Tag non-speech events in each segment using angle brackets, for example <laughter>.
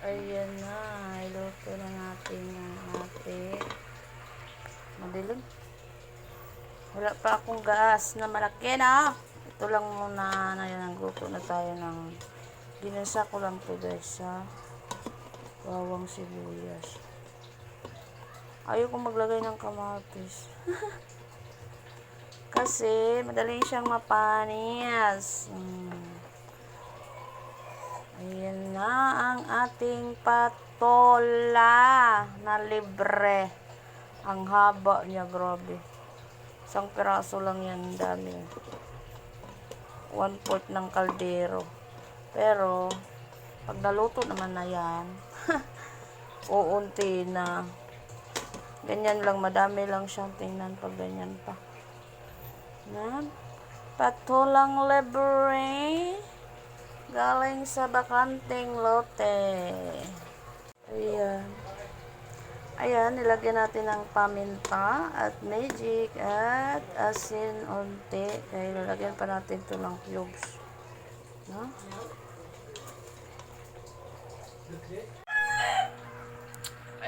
Ayan na, iluto na natin yung ating madilim. Wala pa akong gas na malaki na. Ito lang muna na yan. Nagluto na tayo ng ginasa ko lang to guys sa bawang sibuyas. Ayoko maglagay ng kamatis. <laughs> Kasi madali siyang mapanis. Mm. Ayan na ang ating patola na libre. Ang haba niya, grabe. Isang piraso lang yan, dami. One fourth ng kaldero. Pero, pag naluto naman na yan, <laughs> uunti na. Ganyan lang, madami lang siyang tingnan pag ganyan pa. Yan. Patolang libre. Galing sa bakanting lote. Ayan. Ayan, nilagyan natin ng paminta at magic at asin onte. Kaya nilagyan pa natin ito ng cubes. No?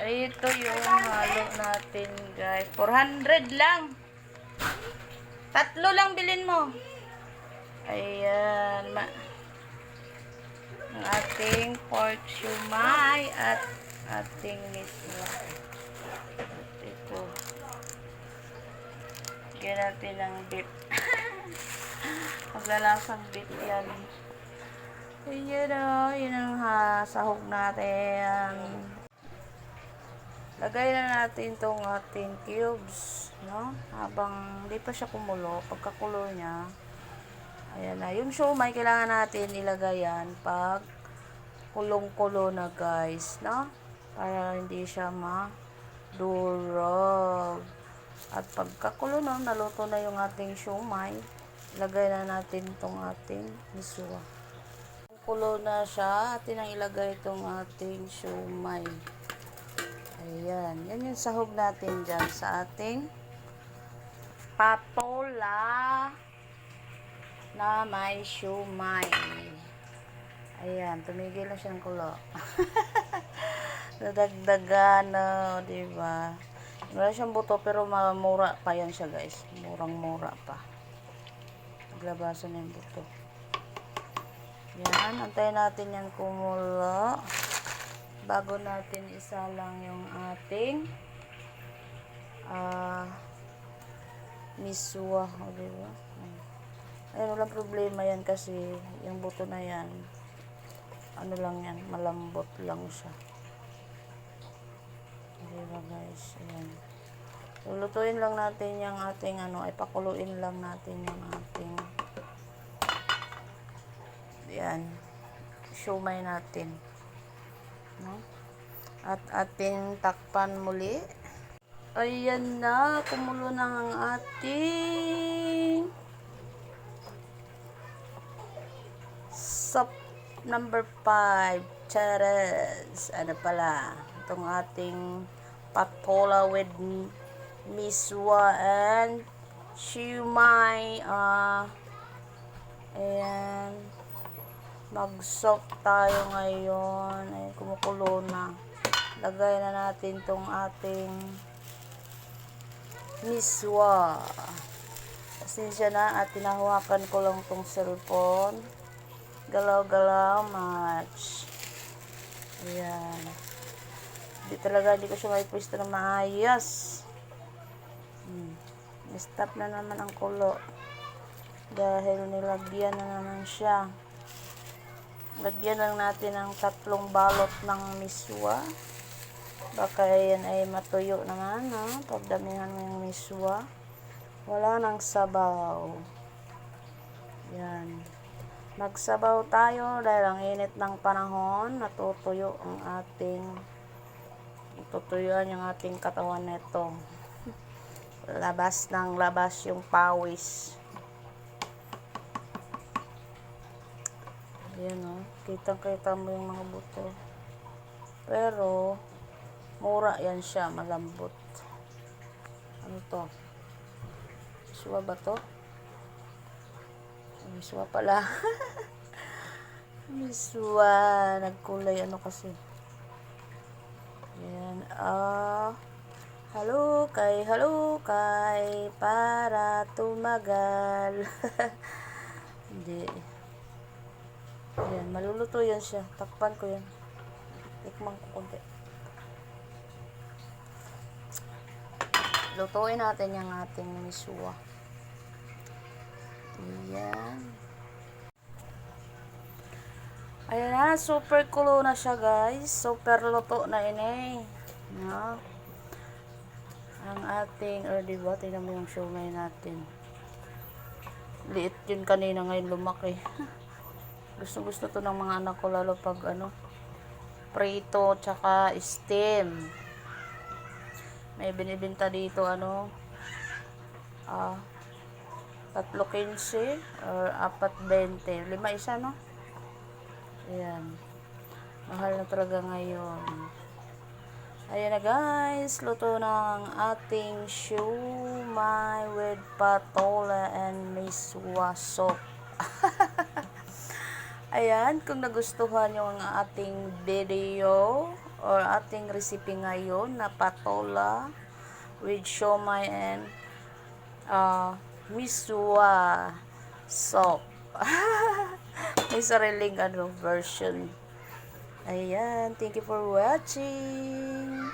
Ito yung halo natin, guys. 400 lang. Tatlo lang bilin mo. Ayan. Ma ating pork shumai at ating miswa. Ito. Lagyan natin ng beef. <laughs> Maglalasang beef yan. Ayan o, yun ang ha, sahog natin. Lagay na natin tong ating cubes, no? Habang hindi pa siya kumulo, pagkakulo niya, ayan na. Yung siomay, kailangan natin ilagay yan pag kulong-kulo na guys, no? Para hindi siya madurog. At pagkakulo na, naluto na yung ating siomay, ilagay na natin tong ating miswa. Kulo na siya, atin ang ilagay itong ating siomay. Ayan. Yan yung sahog natin dyan sa ating patola na may siumay. Ayan. Tumigil na siya ng kulo. <laughs> Nadagdagan, no, diba? Wala siyang buto pero mura pa yan siya guys. Murang-mura pa. Naglabasan yung buto. Yan. Antayin natin yan kumulo bago natin isa lang yung ating ah miswa o diba ayun walang problema yan kasi yung buto na yan ano lang yan malambot lang siya diba guys ayan lulutuin lang natin yung ating ano ay pakuluin lang natin yung ating yan siomay natin no? At ating takpan muli. Ayan na, kumulo na ang ating sop number 5. Charas. Ano pala? Itong ating patola with miswa and shumai. Ah, ayan mag-soak tayo ngayon. Ay, kumukulo na. Lagay na natin tong ating miswa. Pasensya na at tinahawakan ko lang tong cellphone. Galaw-galaw match. Ayan. Hindi talaga, hindi ko siya may pwesto na maayos. Hmm. Stop na naman ang kulo. Dahil nilagyan na naman siya. Lagyan lang natin ng tatlong balot ng miswa. Baka yan ay matuyo naman, ha? Pagdamihan mo yung miswa. Wala nang sabaw. Yan. Magsabaw tayo dahil ang init ng panahon, natutuyo ang ating tutuyuan yung ating katawan nito. <laughs> labas ng labas yung pawis. Ayan o. Kitang-kita mo yung mga buto. Pero, mura yan siya. Malambot. Ano to? Miswa ba to? Miswa pala. <laughs> Miswa. Nagkulay ano kasi. Ayan. Ah, halo kay, halo kay, para tumagal. <laughs> Hindi. Ayan, maluluto yan siya. Takpan ko yan. Tikman ko konti. Lutuin natin yung ating miswa. Ayan. Na, super kulo na siya guys. Super luto na ini. No? Ang ating, or diba, tingnan mo yung siomay natin. Liit yun kanina ngayon lumaki. <laughs> gusto gusto to ng mga anak ko lalo pag ano, prito tsaka steam. May binibenta dito ano, ah, tatlo 15 or apat 20. Lima isa, no? Ayan. Mahal na talaga ngayon. Ayan na guys, luto ng ating siumay with patola and miswa soup. <laughs> Ayan, kung nagustuhan yung ating video or ating recipe ngayon na patola with siomay and uh, miswa soup. <laughs> May sariling ano, version. Ayan, thank you for watching.